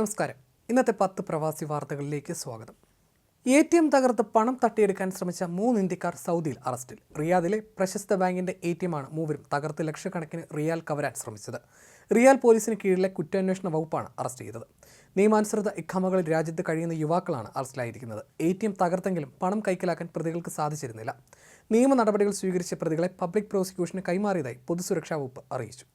നമസ്കാരം. ഇന്നത്തെ പത്ത് പ്രവാസി വാർത്തകളിലേക്ക് സ്വാഗതം. എ ടി എം തകർത്ത് പണം തട്ടിയെടുക്കാൻ ശ്രമിച്ച മൂന്ന് ഇന്ത്യക്കാർ സൗദിയിൽ അറസ്റ്റിൽ. റിയാദിലെ പ്രശസ്ത ബാങ്കിന്റെ എ ടി എമ്മാണ് മൂവരും തകർത്ത് ലക്ഷക്കണക്കിന് റിയാൽ കവരാൻ ശ്രമിച്ചത്. റിയാൽ പോലീസിന് കീഴിലെ കുറ്റാന്വേഷണ വകുപ്പാണ് അറസ്റ്റ് ചെയ്തത്. നിയമാനുസൃത ഇഖാമകളിൽ രാജ്യത്ത് കഴിയുന്ന യുവാക്കളാണ് അറസ്റ്റിലായിരിക്കുന്നത്. എ ടി എം തകർത്തെങ്കിലും പണം കൈക്കലാക്കാൻ പ്രതികൾക്ക് സാധിച്ചിരുന്നില്ല. നിയമ നടപടികൾ സ്വീകരിച്ച പ്രതികളെ പബ്ലിക് പ്രോസിക്യൂഷന് കൈമാറിയതായി പൊതുസുരക്ഷാ വകുപ്പ് അറിയിച്ചു.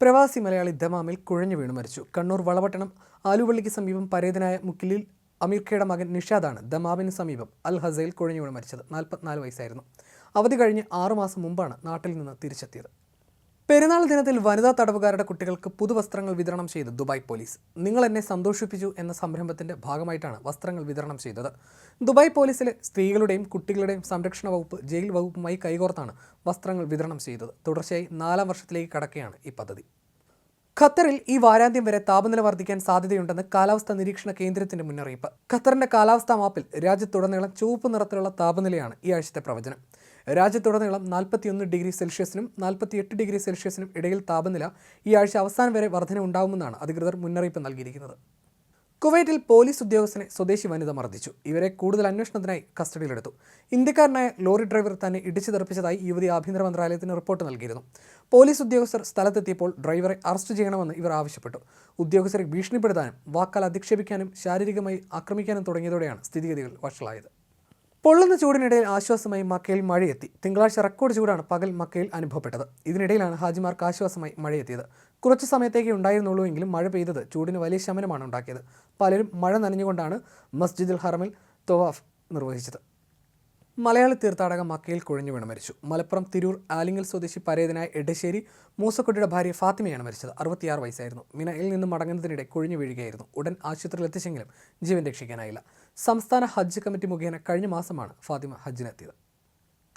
പ്രവാസി മലയാളി ദമാമിൽ കുഴഞ്ഞു വീണു മരിച്ചു. കണ്ണൂർ വളവട്ടണം ആലുവള്ളിക്ക് സമീപം പരേതനായ മുക്കിലിൽ അമീർ ഖയുടെ മകൻ നിഷാദാണ് ദമാമിന് സമീപം അൽ ഹസയിൽ കുഴഞ്ഞു വീണ് മരിച്ചത്. നാൽപ്പത്തിനാല് വയസ്സായിരുന്നു. അവധി കഴിഞ്ഞ് ആറുമാസം മുമ്പാണ് നാട്ടിൽ നിന്ന് തിരിച്ചെത്തിയത്. പെരുന്നാൾ ദിനത്തിൽ വനിതാ തടവുകാരുടെ കുട്ടികൾക്ക് പുതുവസ്ത്രങ്ങൾ വിതരണം ചെയ്ത് ദുബായ് പോലീസ്. നിങ്ങൾ എന്നെ സന്തോഷിപ്പിച്ചു എന്ന സംരംഭത്തിന്റെ ഭാഗമായിട്ടാണ് വസ്ത്രങ്ങൾ വിതരണം ചെയ്തത്. ദുബായ് പോലീസിലെ സ്ത്രീകളുടെയും കുട്ടികളുടെയും സംരക്ഷണ വകുപ്പ് ജയിൽ വകുപ്പുമായി കൈകോർത്താണ് വസ്ത്രങ്ങൾ വിതരണം ചെയ്തത്. തുടർച്ചയായി നാലാം വർഷത്തിലേക്ക് കടക്കുകയാണ് ഈ പദ്ധതി. ഖത്തറിൽ ഈ വാരാന്ത്യം വരെ താപനില വർദ്ധിക്കാൻ സാധ്യതയുണ്ടെന്ന് കാലാവസ്ഥാ നിരീക്ഷണ കേന്ദ്രത്തിന്റെ മുന്നറിയിപ്പ്. ഖത്തറിന്റെ കാലാവസ്ഥാ മാപ്പിൽ രാജ്യത്തുടനീളം ചുവപ്പ് നിറത്തിലുള്ള താപനിലയാണ് ഈ ആഴ്ചത്തെ പ്രവചനം. രാജ്യത്തുടനീളം നാൽപ്പത്തിയൊന്ന് ഡിഗ്രി സെൽഷ്യസിനും നാൽപ്പത്തിയെട്ട് ഡിഗ്രി സെൽഷ്യസിനും ഇടയിൽ താപനില ഈ ആഴ്ച അവസാനം വരെ വർധന ഉണ്ടാകുമെന്നാണ് അധികൃതർ മുന്നറിയിപ്പ് നൽകിയിരിക്കുന്നത്. കുവൈറ്റിൽ പോലീസ് ഉദ്യോഗസ്ഥനെ സ്വദേശി വനിത മർദ്ദിച്ചു. ഇവരെ കൂടുതൽ അന്വേഷണത്തിനായി കസ്റ്റഡിയിലെടുത്തു. ഇന്ത്യക്കാരനായ ലോറി ഡ്രൈവർ തന്നെ ഇടിച്ചു തെറിപ്പിച്ചതായി യുവതി ആഭ്യന്തര മന്ത്രാലയത്തിന് റിപ്പോർട്ട് നൽകിയിരുന്നു. പോലീസ് ഉദ്യോഗസ്ഥർ സ്ഥലത്തെത്തിയപ്പോൾ ഡ്രൈവറെ അറസ്റ്റ് ചെയ്യണമെന്ന് ഇവർ ആവശ്യപ്പെട്ടു. ഉദ്യോഗസ്ഥരെ ഭീഷണിപ്പെടുത്താനും വാക്കാൽ അധിക്ഷേപിക്കാനും ശാരീരികമായി ആക്രമിക്കാനും തുടങ്ങിയതോടെയാണ് സ്ഥിതിഗതികൾ വഷളായത്. പൊള്ളുന്ന ചൂടിനിടയിൽ ആശ്വാസമായി മക്കയിൽ മഴയെത്തി. തിങ്കളാഴ്ച റെക്കോർഡ് ചൂടാണ് പകൽ മക്കയിൽ അനുഭവപ്പെട്ടത്. ഇതിനിടയിലാണ് ഹാജിമാർക്ക് ആശ്വാസമായി മഴയെത്തിയത്. കുറച്ച് സമയത്തേക്ക് ഉണ്ടായിരുന്നുള്ളൂ എങ്കിലും മഴ പെയ്തത് ചൂടിന് വലിയ ശമനമാണ് ഉണ്ടാക്കിയത്. പലരും മഴ നനഞ്ഞുകൊണ്ടാണ് മസ്ജിദുൽ ഹറമിൽ തൊവാഫ് നിർവഹിച്ചത്. മലയാളി തീർത്ഥാടക മക്കയിൽ കുഴഞ്ഞു വീണ് മരിച്ചു. മലപ്പുറം തിരൂർ ആലിങ്ങൽ സ്വദേശി പരേതനായ എടശ്ശേരി മൂസക്കുട്ടിയുടെ ഭാര്യ ഫാത്തിമയാണ് മരിച്ചത്. അറുപത്തിയാറ് വയസ്സായിരുന്നു. മിനയിൽ നിന്ന് മടങ്ങുന്നതിനിടെ കുഴഞ്ഞു വീഴുകയായിരുന്നു. ഉടൻ ആശുപത്രിയിൽ എത്തിച്ചെങ്കിലും ജീവൻ രക്ഷിക്കാനായില്ല. സംസ്ഥാന ഹജ്ജ് കമ്മിറ്റി മുഖേന കഴിഞ്ഞ മാസമാണ് ഫാത്തിമ ഹജ്ജിനെത്തിയത്.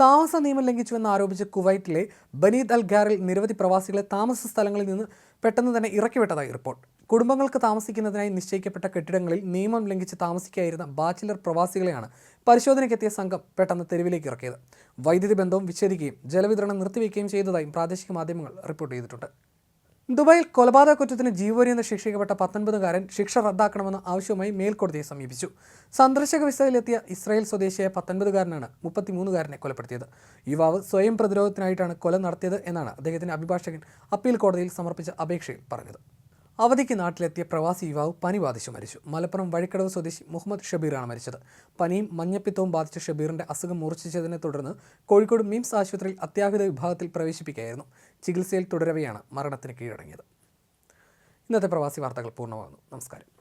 താമസ നിയമം ലംഘിച്ചുവെന്ന് ആരോപിച്ച് കുവൈറ്റിലെ ബനീദ് അൽ ഗാറിൽ നിരവധി പ്രവാസികളെ താമസ സ്ഥലങ്ങളിൽ നിന്ന് പെട്ടെന്ന് തന്നെ ഇറക്കിവിട്ടതായി റിപ്പോർട്ട്. കുടുംബങ്ങൾക്ക് താമസിക്കുന്നതിനായി നിശ്ചയിക്കപ്പെട്ട കെട്ടിടങ്ങളിൽ നിയമം ലംഘിച്ച് താമസിക്കായിരുന്ന ബാച്ചിലർ പ്രവാസികളെയാണ് പരിശോധനയ്ക്കെത്തിയ സംഘം പെട്ടെന്ന് തെരുവിലേക്ക് ഇറക്കിയത്. വൈദ്യുതി ബന്ധവും വിച്ഛേദിക്കുകയും ജലവിതരണം നിർത്തിവെക്കുകയും ചെയ്തതായും പ്രാദേശിക മാധ്യമങ്ങൾ റിപ്പോർട്ട് ചെയ്തിട്ടുണ്ട്. ദുബായിൽ കൊലപാതക കുറ്റത്തിന് ജീവപര്യന്തം ശിക്ഷിക്കപ്പെട്ട പത്തൊൻപതുകാരൻ ശിക്ഷ റദ്ദാക്കണമെന്ന ആവശ്യവുമായി മേൽക്കോടതിയെ സമീപിച്ചു. സന്ദർശക വിസയിലെത്തിയ ഇസ്രായേൽ സ്വദേശിയായ പത്തൊൻപതുകാരനാണ് മുപ്പത്തിമൂന്നുകാരനെ കൊലപ്പെടുത്തിയത്. യുവാവ് സ്വയം പ്രതിരോധത്തിനായിട്ടാണ് കൊല നടത്തിയത് എന്നാണ് അദ്ദേഹത്തിന്റെ അഭിഭാഷകൻ അപ്പീൽ കോടതിയിൽ സമർപ്പിച്ച അപേക്ഷയിൽ പറഞ്ഞത്. അവധിക്ക് നാട്ടിലെത്തിയ പ്രവാസി യുവാവ് പനി ബാധിച്ചു മരിച്ചു. മലപ്പുറം വഴിക്കടവ് സ്വദേശി മുഹമ്മദ് ഷബീറാണ് മരിച്ചത്. പനിയും മഞ്ഞപ്പിത്തവും ബാധിച്ച ഷബീറിന്റെ അസുഖം മൂർച്ഛിച്ചതിനെ തുടർന്ന് കോഴിക്കോട് മിംസ് ആശുപത്രിയിൽ അത്യാഹിത വിഭാഗത്തിൽ പ്രവേശിപ്പിക്കുകയായിരുന്നു. ചികിത്സയിൽ തുടരവെയാണ് മരണത്തിന് കീഴടങ്ങിയത്. ഇന്നത്തെ പ്രവാസി വാർത്തകൾ പൂർണമാകുന്നു. നമസ്കാരം.